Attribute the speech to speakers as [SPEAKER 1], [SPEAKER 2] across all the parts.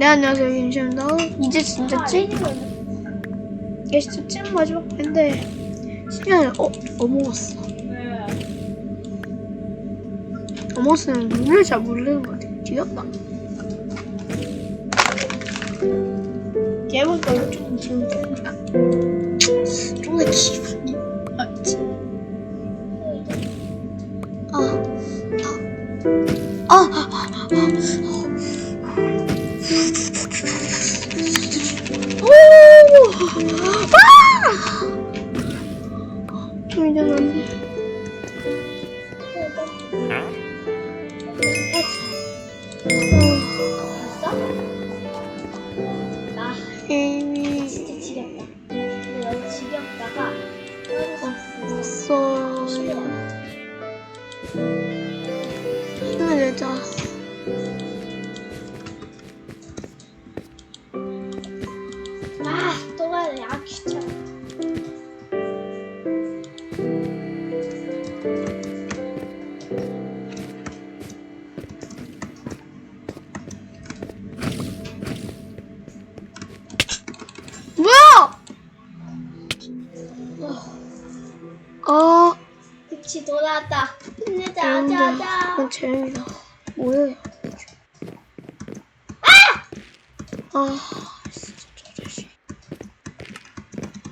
[SPEAKER 1] 네 안녕하세요 윤시입니다 이제 진짜 찐 이게 진짜 찐 마지막 회인데 시간을 어? 어먹었어 어먹었으면 룰을 잘 모르는 것 같아. 귀엽다 이거 좀 귀여운데 좀더 기분이
[SPEAKER 2] 그치 돌아왔다. 힘내자 자자.
[SPEAKER 1] 이건 재미다. 뭐야? 아, 진짜 저 자식.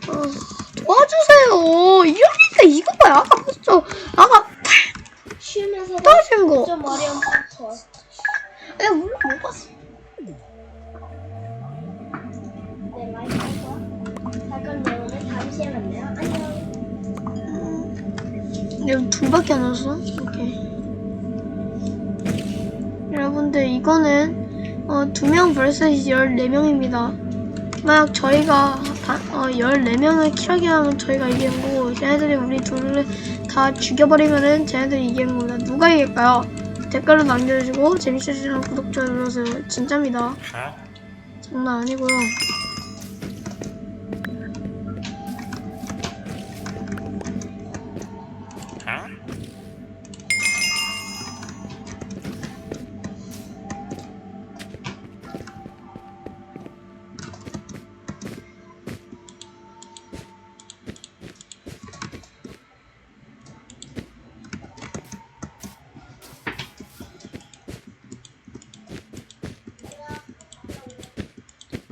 [SPEAKER 1] 아, 도와주세요. 이러니까 이거 봐요. 아까 봤죠? 아까
[SPEAKER 2] 쉬면서도
[SPEAKER 1] 떨어진 거.
[SPEAKER 2] 좀 어려운
[SPEAKER 1] 여러분들, 이거는, 어, 두명 vs 14명입니다. 만약 저희가, 반, 어, 14명을 킬하게 하면 저희가 이기는 거고, 쟤네들이 우리 둘을 다 죽여버리면은 쟤네들이 이기는 겁니다. 누가 이길까요? 댓글로 남겨주시고, 재밌으시면 구독, 좋아요 눌러주세요. 진짜입니다. 장난 아니고요.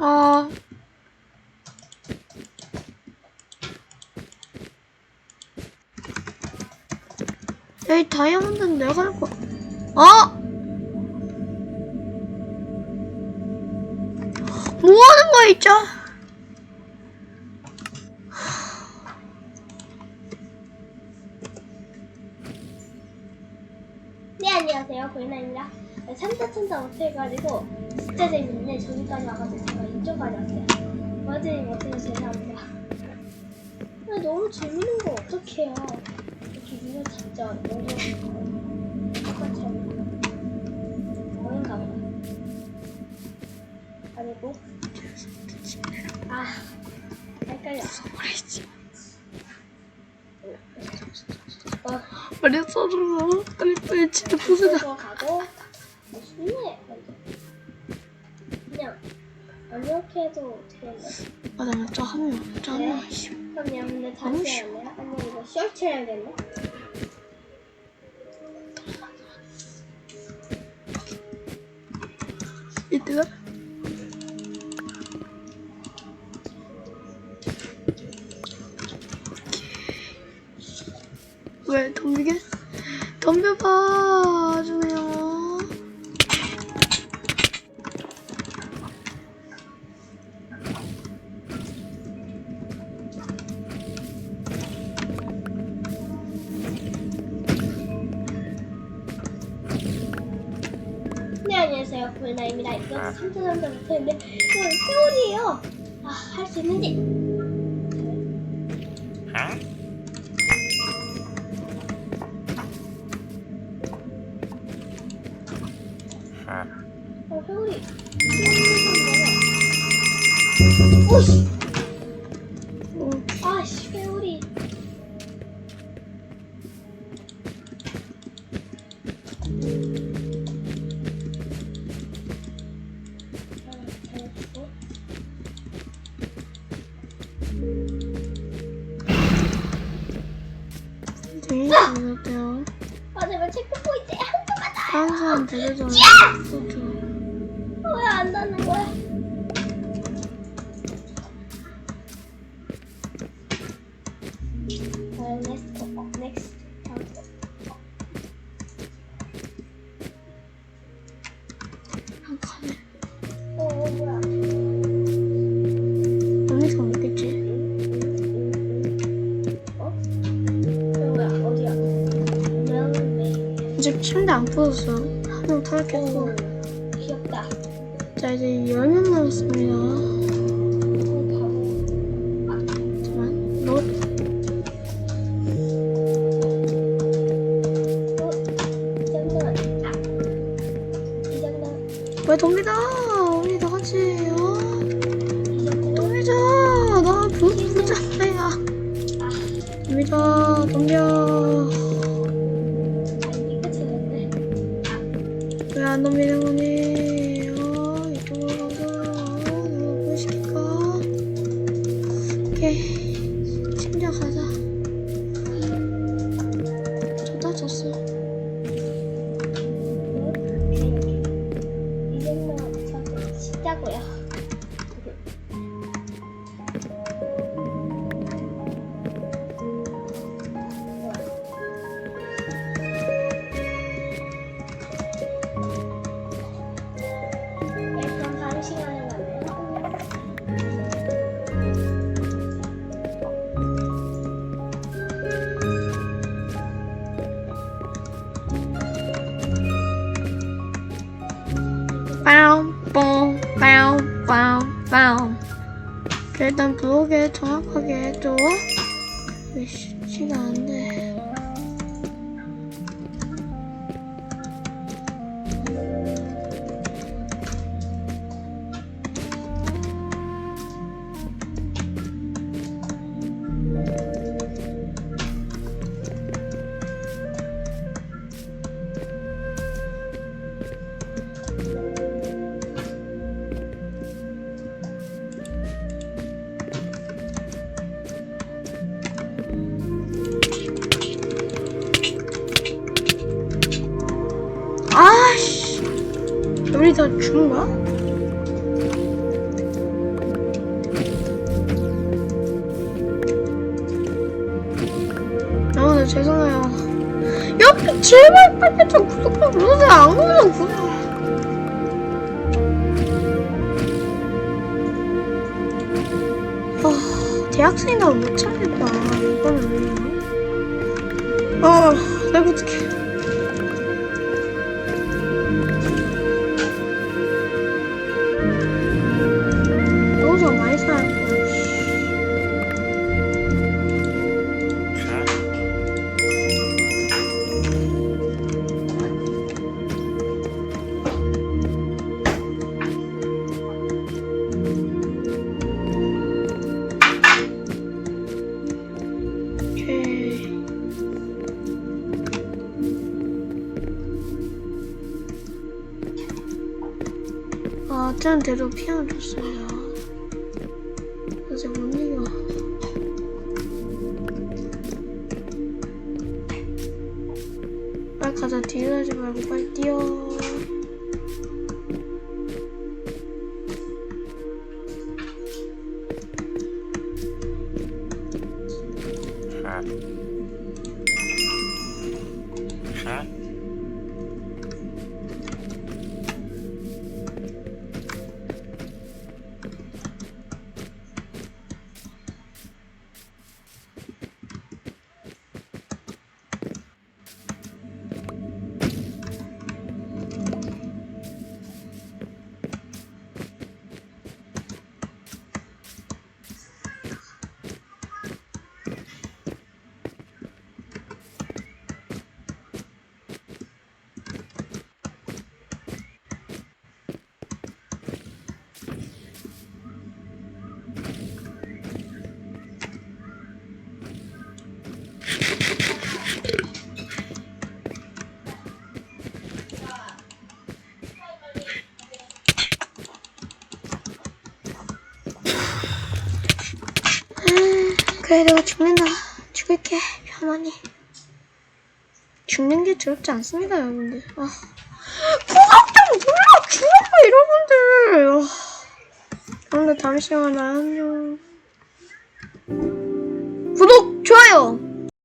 [SPEAKER 1] 아. 에이, 다이아몬드는 내가 할 거야. 어? 뭐 하는 거야, 진짜?
[SPEAKER 2] 네 안녕하세요 고인아입니다. 3차 천사 못해가지고 진짜 재밌는데 저기까지 와가지고 제가 왔어요. 와드리 못해서 죄송합니다. 근데 너무 재밌는 거 어떡해요. 이렇게 이거 진짜 너무 똑같이 어인가 보다. 아니고 아 헷갈려. 어,
[SPEAKER 1] 써주고, 빨리 빨리 진짜 부수자.
[SPEAKER 2] 가고 쉽네 그냥 이렇게 해도
[SPEAKER 1] 맞아, 맞아, 한 명. 저한 명. 씨.
[SPEAKER 2] 그럼요 근데
[SPEAKER 1] 너무
[SPEAKER 2] 다시
[SPEAKER 1] 쉬워.
[SPEAKER 2] 해야겠네 아니 이거 셔츠 해야겠네
[SPEAKER 1] 이때가? 왜 덤비게? 덤벼봐
[SPEAKER 2] 불나입니다. 이거 3차 전자 못했는데 이거 세월이에요. 아 할 수 있는지. 어 세월이 오씨
[SPEAKER 1] 항상 대대적으로 소주.
[SPEAKER 2] 왜안 닿는 거야?
[SPEAKER 1] 안 부쉈어. 한명 털겠고.
[SPEAKER 2] 오, 귀엽다.
[SPEAKER 1] 자, 이제 10명 남았습니다. 안 덤비는 거니? 어, 이쪽으로 어, 누가 보여시킬까? 오케이. 침대 가자. 졌다, 졌어.
[SPEAKER 2] 이 정도 저도 진짜고요.
[SPEAKER 1] 블로그에 정확하게 해줘. 왜 쉽지 우리 다 죽은 거야? 아, 네, 죄송해요. 야, 제발 빨리 좀 구독 좀 눌러주세요. 안 그러면 구독. 아, 대학생이라고 못 참겠다. 이거는. 아, 내가 어떡해. 아, 어쩌면 대로 피아노 줬습니다. 이제 못 이겨. 빨리 가자. 딜하지 말고 빨리 뛰어. 그래 내가 죽는다 죽을게 편안히 죽는 게 두렵지 않습니다, 여러분들. 아. 구독 좀 눌러주세요, 여러분들. 아. 여러분들, 다음 시간에 안녕. 구독, 좋아요.